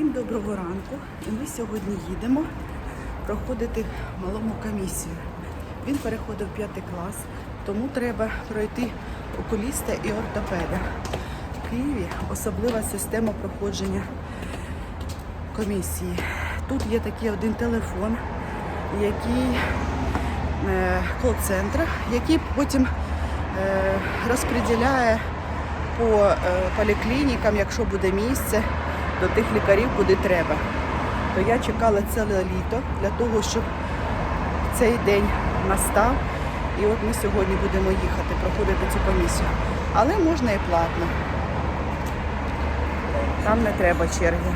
Всім доброго ранку. І ми сьогодні їдемо проходити малому комісію. Він переходив п'ятий клас, тому треба пройти окуліста і ортопеда. В Києві особлива система проходження комісії. Тут є такий один телефон, який е, кол-центр, який потім е, розподіляє по е, поліклінікам, якщо буде місце, до тих лікарів, куди треба. То я чекала ціле літо для того, щоб цей день настав. І от ми сьогодні будемо їхати, проходити цю комісію. Але можна і платно. Там не треба черги.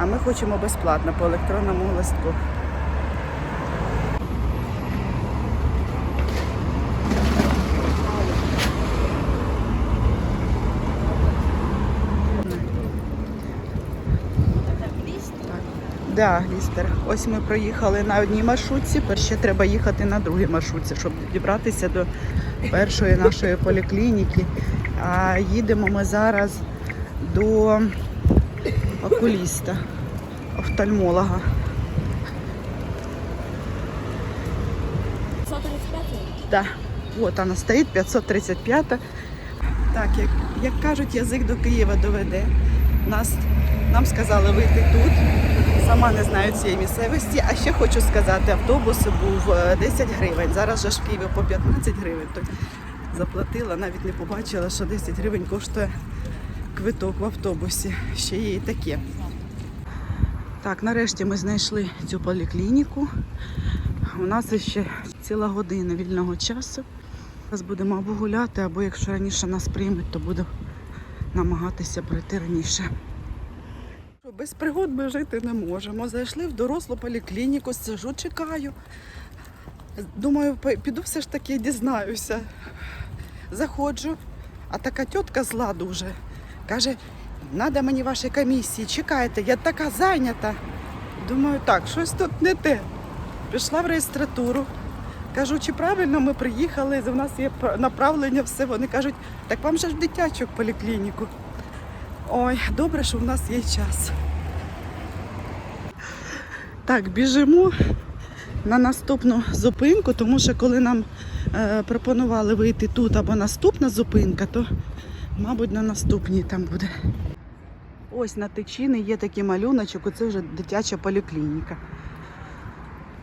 А ми хочемо безплатно по електронному листку. Да, Лістер. Ось ми проїхали на одній маршрутці, тепер треба їхати на другій маршрутці, щоб дібратися до першої нашої поліклініки. А їдемо ми зараз до окуліста, офтальмолога. 135 Да. От вона стоїть, 535. Так, як, як кажуть, язик до Києва доведе. Нас, нам сказали вийти тут. Сама не знаю цієї місцевості. А ще хочу сказати, автобус був е, 10 гривень. Зараз же ж в Києві по 15 гривень. То заплатила, навіть не побачила, що 10 гривень коштує квиток в автобусі. Ще є і таке. Так, нарешті ми знайшли цю поліклініку. У нас ще ціла година вільного часу. Зараз будемо або гуляти, або якщо раніше нас приймуть, то буду намагатися прийти раніше. Без пригод ми жити не можемо. Зайшли в дорослу поліклініку, сижу, чекаю. Думаю, піду все ж таки дізнаюся. Заходжу, а така тітка зла дуже. Каже, треба мені ваші комісії, чекайте, я така зайнята. Думаю, так, щось тут не те. Пішла в реєстратуру. Кажу, чи правильно ми приїхали, у нас є направлення, все. Вони кажуть, так вам же ж в дитячу поліклініку. Ой, добре, що в нас є час. Так, біжимо на наступну зупинку, тому що коли нам е, пропонували вийти тут або наступна зупинка, то, мабуть, на наступній там буде. Ось на тичини є такий малюночок, оце вже дитяча поліклініка.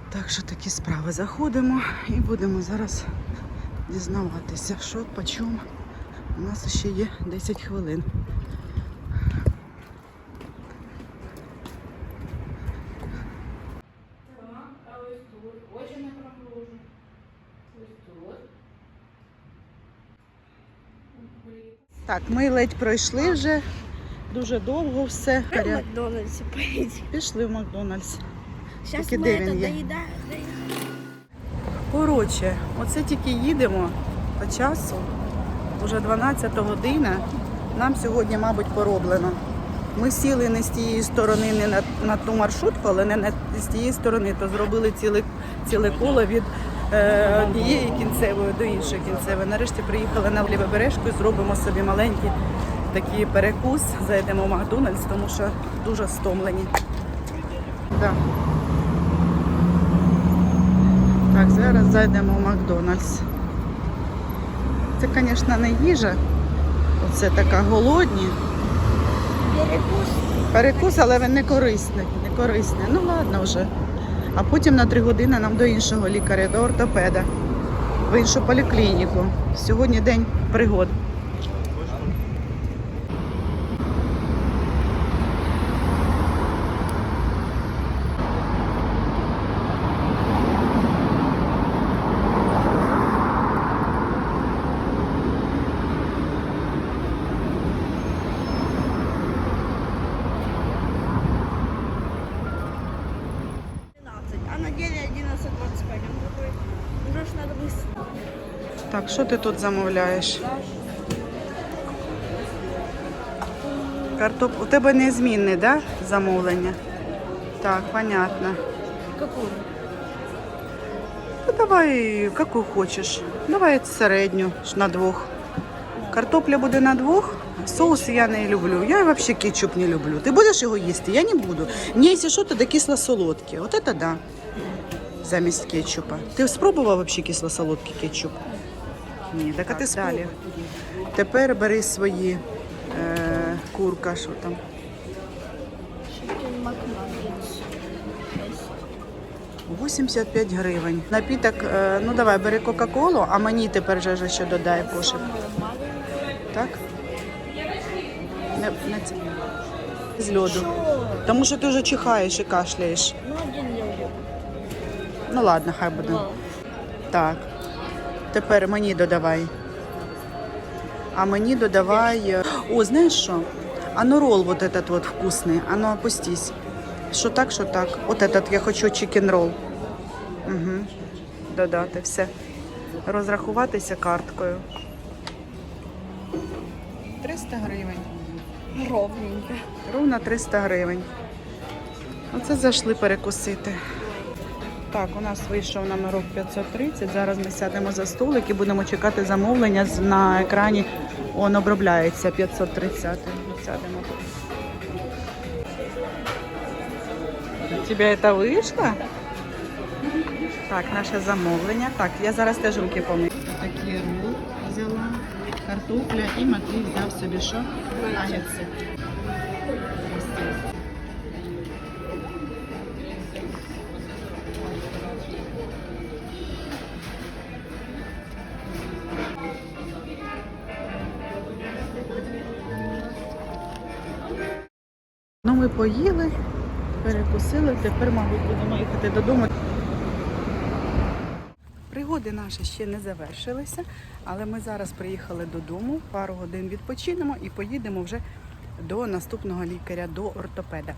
Так що такі справи. Заходимо і будемо зараз дізнаватися, що по чому. У нас ще є 10 хвилин. Так, а ось тут. Очі не промружу. Ось тут. Так, ми ледь пройшли вже. Дуже довго все. В Макдональдсе поедем. Пішли в Макдональдс. Сейчас Таки мы де він є? доедаем. Коротше, оце тільки їдемо по часу. Уже 12 година. Нам сьогодні, мабуть, пороблено. Ми сіли не з тієї сторони, не на, на ту маршрутку, але не на, з тієї сторони, то зробили ціле, ціле коло від однієї кінцевої до іншої кінцевої. Нарешті приїхали на Лівобережку і зробимо собі маленький такий перекус. Зайдемо в Макдональдс, тому що дуже стомлені. Да. Так, зараз зайдемо в Макдональдс. Це, звісно, не їжа. Оце така голодні. Перекус. Перекус, але він не корисний. Не корисний. Ну ладно вже. А потім на три години нам до іншого лікаря, до ортопеда, в іншу поліклініку. Сьогодні день пригод. А на деле 11.25. Он такой, уже ж надо быстро. Так, що ти тут замовляєш? Картоп... У тебе незмінне, да? замовлення? Так, понятно. Какую? Ну, давай, яку хочеш. Давай середню ж на двох. Картопля буде на двох, Соус я не люблю. Я взагалі кетчуп не люблю. Ти будеш його їсти? Я не буду. Мені, якщо що, тоді кисло-солодке. От це да. Замість кетчупа. Ти спробував взагалі кисло-солодкий кетчуп? Ні, так а ти далі. Тепер бери свої е, курка, що там. Chicken 85 гривень. Напіток, е, ну давай, бери Кока-Колу, а мені тепер же ще додай пошик. Так? Не, не це. З льоду. Тому що ти вже чихаєш і кашляєш. Ну, один я. Ну ладно, хай буде. Так. Тепер мені додавай. А мені додавай. е, О, знаєш що? Ану ролл вот этот вот вкусный. А ну опустись. Що так, що так. От этот я хочу чикен ролл. Угу. Додати все. Розрахуватися карткою. 300 гривень. Ровненько. Ровно 300 гривень. Оце зайшли перекусити. Так, у нас вийшов номерок 530. Зараз ми сядемо за столик і будемо чекати замовлення. На екрані он обробляється 530. Сядемо. У тебе це вийшло? Так, наше замовлення. Так, я зараз теж руки помию. Такі рул взяла, картопля і Матвій взяв собі що? Нагетси. Ми поїли, перекусили, тепер, мабуть, будемо їхати додому. Пригоди наші ще не завершилися, але ми зараз приїхали додому, пару годин відпочинемо і поїдемо вже до наступного лікаря, до ортопеда.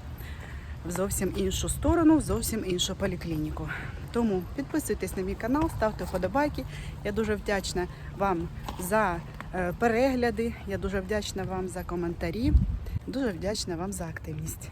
В зовсім іншу сторону, в зовсім іншу поліклініку. Тому підписуйтесь на мій канал, ставте вподобайки. Я дуже вдячна вам за е, перегляди. Я дуже вдячна вам за коментарі. Дуже вдячна вам за активність.